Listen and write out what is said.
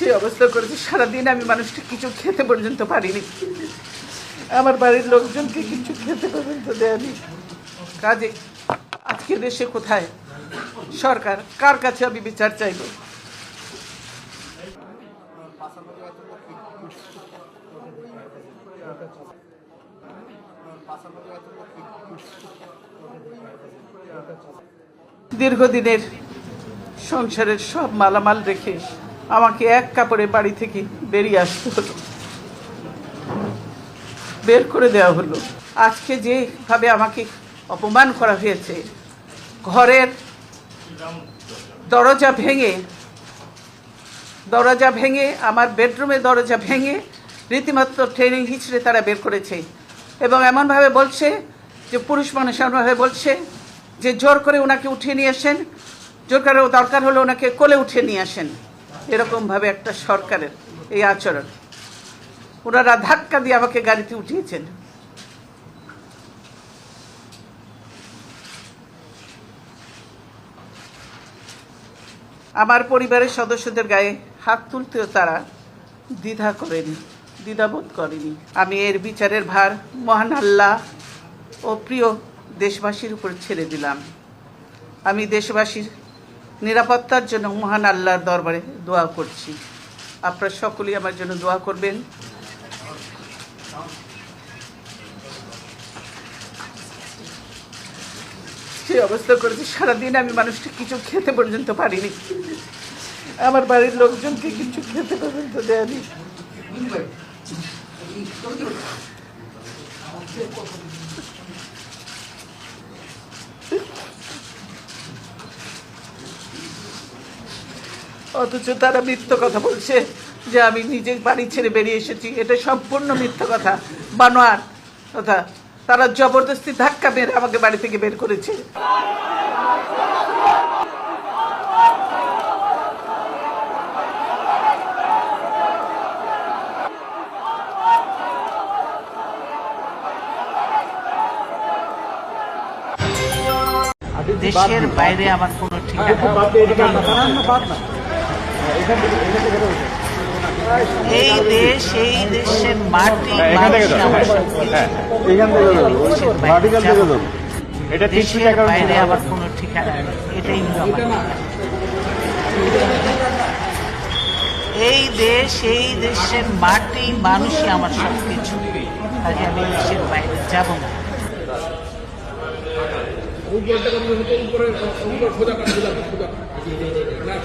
সে অবস্থা করেছে। সারাদিন আমি মানুষটা কিছু খেতে পর্যন্ত পারিনি। আমার বাড়ির লোকজনকে কিছু খেতে পর্যন্ত দেয়নি। কাজে, আজকে দেশে কোথায়? সরকার, কার কাছে আমি বিচার চাইব? দীর্ঘদিনের সংসারের সব মালামাল রেখে আমাকে এক কাপড়ে বাড়ি থেকে বেরিয়ে আসতে হলো। বের করে দেওয়া হলো। আজকে যেভাবে আমাকে অপমান করা হয়েছে, ঘরের দরজা ভেঙে দরজা ভেঙে, আমার বেডরুমের দরজা ভেঙে রীতিমাত্র ট্রেনিং হিচড়ে তারা বের করেছে এবং এমনভাবে বলছে যে, পুরুষ মানুষ এমনভাবে বলছে যে, জোর করে ওনাকে উঠিয়ে নিয়ে আসেন, জোর করে দরকার হলে ওনাকে কোলে উঠিয়ে নিয়ে আসেন। এরকমভাবে একটা সরকারের এই আচরণ। ওনারা ধাক্কা দিয়ে আমাকে গাড়িতে উঠিয়েছেন। আমার পরিবারের সদস্যদের গায়ে হাত তুলতেও তারা দ্বিধা করেনি, দ্বিধাবোধ করেনি। আমি এর বিচারের ভার মহান আল্লাহ ও প্রিয় দেশবাসীর উপর ছেড়ে দিলাম। আমি দেশবাসীর নিরাপত্তার জন্য মহান আল্লাহর দরবারে দোয়া করছি। আপনারা সকলেই আমার জন্য দোয়া করবেন। সে অবস্থা করেছি? সারাদিন আমি মানুষটা কিছু খেতে পর্যন্ত পারিনি। আমার বাড়ির লোকজনকে কিছু খেতে পর্যন্ত দেয়নি। অথচ তারা মিথ্য কথা বলছে যে আমি নিজে বাড়ি ছেড়ে বেরিয়ে এসেছি। এটা সম্পূর্ণ মিথ্য কথা। বানোয়ার কথা তারা জবরদস্তি ধাক্কা মেরে আমাকে বাড়ি থেকে বের করেছে। দেশের বাইরে আমার কোনো ঠিকানা? এই দেশ এই দেশের মাটি থেকে যান দেশের বাইরে। এটা দেশের কোনো ঠিকানা নেই। এটাই। এই দেশ এই দেশের মাটি মানুষই আমার সব কিছু কাজে আমি দেশের বাইরে যাব না।